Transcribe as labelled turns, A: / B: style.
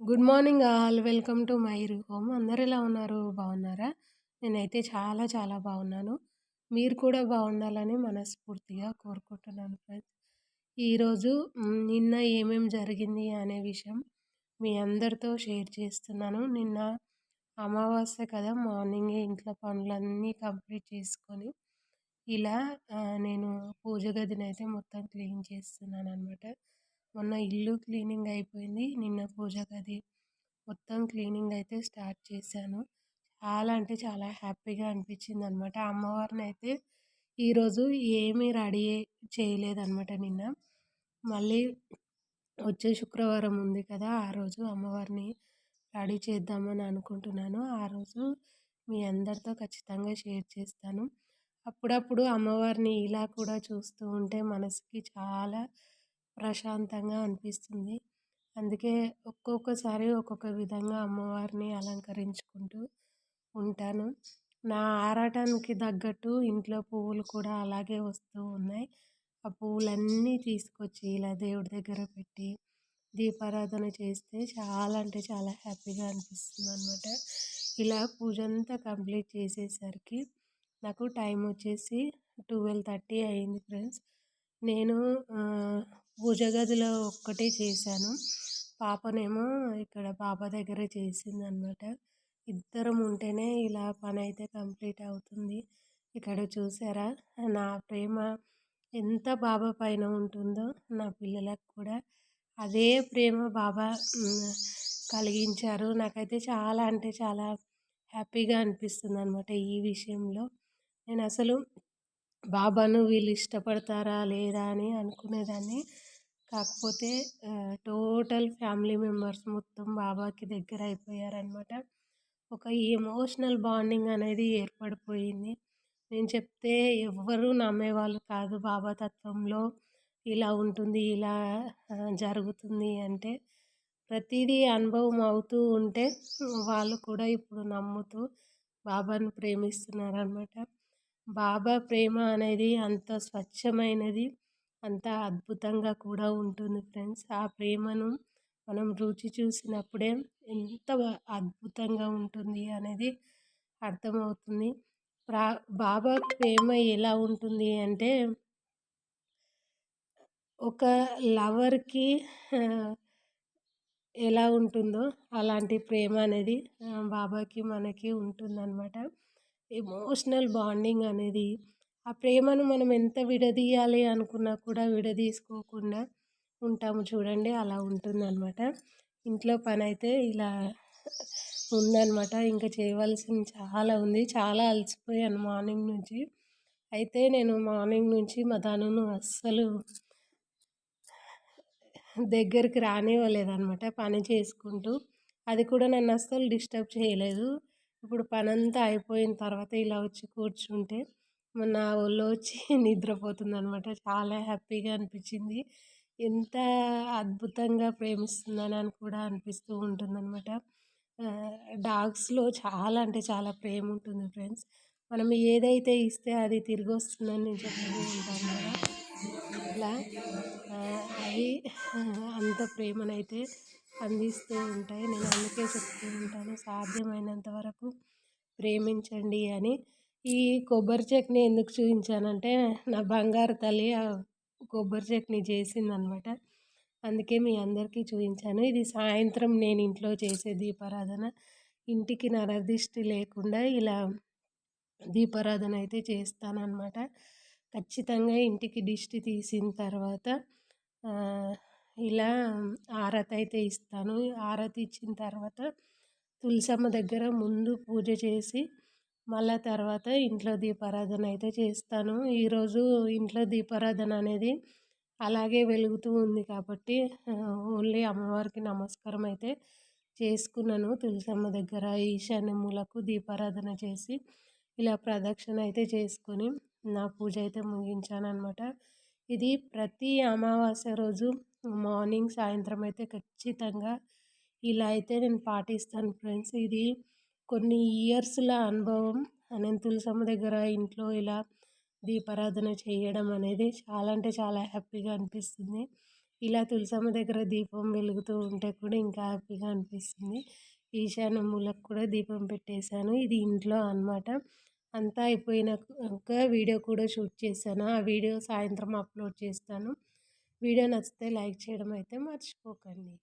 A: Good morning all. Welcome to my home అందరు ఎలా ఉన్నారు? బాగున్నారా? నేనైతే చాలా చాలా బాగున్నాను. మీరు కూడా బాగుండాలని మనస్ఫూర్తిగా కోరుకుంటున్నాను ఫ్రెండ్స్ ఈరోజు నిన్న ఏమేమి జరిగింది అనే విషయం మీ అందరితో షేర్ చేస్తున్నాను. నిన్న అమావాస్య కదా మార్నింగే ఇంట్లో పనులన్నీ కంప్లీట్ చేసుకొని ఇలా నేను పూజ గదిని అయితే మొత్తం క్లీన్ చేస్తున్నాను అనమాట మొన్న ఇల్లు క్లీనింగ్ అయిపోయింది. నిన్న పూజ గది మొత్తం క్లీనింగ్ అయితే స్టార్ట్ చేశాను. చాలా అంటే చాలా హ్యాపీగా అనిపించింది అనమాట అమ్మవారిని అయితే ఈరోజు ఏమీ రెడీ చేయలేదన్నమాట నిన్న. మళ్ళీ వచ్చే శుక్రవారం ఉంది కదా ఆ రోజు అమ్మవారిని రెడీ చేద్దామని అనుకుంటున్నాను. ఆ రోజు మీ అందరితో ఖచ్చితంగా షేర్ చేస్తాను. అప్పుడప్పుడు అమ్మవారిని ఇలా కూడా చూస్తూ ఉంటే మనసుకి చాలా ప్రశాంతంగా అనిపిస్తుంది. అందుకే ఒక్కొక్కసారి ఒక్కొక్క విధంగా అమ్మవారిని అలంకరించుకుంటూ ఉంటాను. నా ఆరాటానికి తగ్గట్టు ఇంట్లో పువ్వులు కూడా అలాగే వస్తూ ఉన్నాయి. ఆ పువ్వులన్నీ తీసుకొచ్చి ఇలా దేవుడి దగ్గర పెట్టి దీపారాధన చేస్తే చాలా అంటే చాలా హ్యాపీగా అనిపిస్తుంది అనమాట ఇలా పూజ అంతా కంప్లీట్ చేసేసరికి నాకు టైం వచ్చేసి ట్వెల్వ్ థర్టీ అయింది ఫ్రెండ్స్. నేను పూజ గదిలో ఒక్కటే చేశాను. పాపనేమో ఇక్కడ పాప దగ్గర చేసిందనమాట ఇద్దరం ఉంటేనే ఇలా పని అయితే కంప్లీట్ అవుతుంది. ఇక్కడ చూసారా? నా ప్రేమ ఎంత బాబా పైన ఉంటుందో నా పిల్లలకు కూడా అదే ప్రేమ బాబా కలిగించారు. నాకైతే చాలా అంటే చాలా హ్యాపీగా అనిపిస్తుంది అనమాట ఈ విషయంలో. నేను అసలు బాబాను వీళ్ళు ఇష్టపడతారా లేదా అని అనుకునేదాన్ని. కాకపోతే టోటల్ ఫ్యామిలీ మెంబర్స్ మొత్తం బాబాకి దగ్గర అయిపోయారనమాట ఒక ఎమోషనల్ బాండింగ్ అనేది ఏర్పడిపోయింది. నేను చెప్తే ఎవ్వరూ నమ్మేవాళ్ళు కాదు బాబా తత్వంలో. ఇలా ఉంటుంది ఇలా జరుగుతుంది అంటే ప్రతిదీ అనుభవం అవుతూ ఉంటే వాళ్ళు కూడా ఇప్పుడు నమ్ముతూ బాబాను ప్రేమిస్తున్నారనమాట బాబా ప్రేమ అనేది అంత స్వచ్ఛమైనది అంత అద్భుతంగా కూడా ఉంటుంది ఫ్రెండ్స్. ఆ ప్రేమను మనం రుచి చూసినప్పుడే ఎంత అద్భుతంగా ఉంటుంది అనేది అర్థమవుతుంది. ప్రా బాబా ప్రేమ ఎలా ఉంటుంది అంటే ఒక లవర్కి ఎలా ఉంటుందో అలాంటి ప్రేమ అనేది బాబాకి మనకి ఉంటుందన్నమాట. ఎమోషనల్ బాండింగ్ అనేది ఆ ప్రేమను మనం ఎంత విడదీయాలి అనుకున్నా కూడా విడదీసుకోకుండా ఉంటాము చూడండి అలా ఉంటుందన్నమాట. ఇంట్లో పని అయితే ఇలా ఉందన్నమాట. ఇంకా చేయవలసింది చాలా ఉంది. చాలా అలసిపోయాను మార్నింగ్ నుంచి. అయితే నేను మార్నింగ్ నుంచి మా తనును అస్సలు దగ్గరికి రానివ్వలేదన్నమాట. పని చేసుకుంటూ అది కూడా నన్ను అస్సలు డిస్టర్బ్ చేయలేదు. ఇప్పుడు పని అంతా అయిపోయిన తర్వాత ఇలా వచ్చి కూర్చుంటే నా ఒళ్ళో వచ్చి నిద్రపోతుంది అనమాట చాలా హ్యాపీగా అనిపించింది. ఎంత అద్భుతంగా ప్రేమిస్తుందని అని కూడా అనిపిస్తూ ఉంటుందన్నమాట డాగ్స్లో చాలా అంటే చాలా ప్రేమ ఉంటుంది ఫ్రెండ్స్. మనం ఏదైతే ఇస్తే అది తిరిగి వస్తుందని నేను చెప్తూ ఉంటాను కదా. అలా అవి అంత ప్రేమనైతే అందిస్తూ ఉంటాయి. నేను అందుకే చెప్తూ ఉంటాను సాధ్యమైనంత వరకు ప్రేమించండి అని. ఈ కొబ్బరి చట్నీ ఎందుకు చూపించానంటే నా బంగారు తల్లి కొబ్బరి చట్నీ చేసిందనమాట. అందుకే మీ అందరికీ చూపించాను. ఇది సాయంత్రం నేను ఇంట్లో చేసే దీపారాధన. ఇంటికి నరదిష్టి లేకుండా ఇలా దీపారాధన అయితే చేస్తానన్నమాట ఖచ్చితంగా ఇంటికి దిష్టి తీసిన తర్వాత ఇలా ఆరతి అయితే ఇస్తాను. ఆరతి ఇచ్చిన తర్వాత తులసమ్మ దగ్గర ముందు పూజ చేసి మళ్ళా తర్వాత ఇంట్లో దీపారాధన అయితే చేస్తాను ఈరోజు ఇంట్లో దీపారాధన అనేది అలాగే వెలుగుతూ ఉంది కాబట్టి ఓన్లీ అమ్మవారికి నమస్కారం అయితే చేసుకున్నాను. తులసమ్మ దగ్గర ఈశాన్య మూలకు దీపారాధన చేసి ఇలా ప్రదక్షిణ అయితే చేసుకొని నా పూజ అయితే ముగించాను అనమాట ఇది ప్రతి అమావాస్య రోజు మార్నింగ్ సాయంత్రం అయితే ఖచ్చితంగా ఇలా అయితే నేను పాటిస్తాను ఫ్రెండ్స్. ఇది కొన్ని ఇయర్స్ల అనుభవం. నేను తులసమ్మ దగ్గర ఇంట్లో ఇలా దీపారాధన చేయడం అనేది చాలా అంటే చాలా హ్యాపీగా అనిపిస్తుంది. ఇలా తులసమ్మ దగ్గర దీపం వెలుగుతూ ఉంటే కూడా ఇంకా హ్యాపీగా అనిపిస్తుంది. ఈశాన్య మూలకు కూడా దీపం పెట్టేశాను. ఇది ఇంట్లో అనమాట అంతా అయిపోయినాక వీడియో కూడా షూట్ చేశాను. ఆ వీడియో సాయంత్రం అప్లోడ్ చేస్తాను. వీడియో నచ్చితే లైక్ చేయడం అయితే మర్చిపోకండి.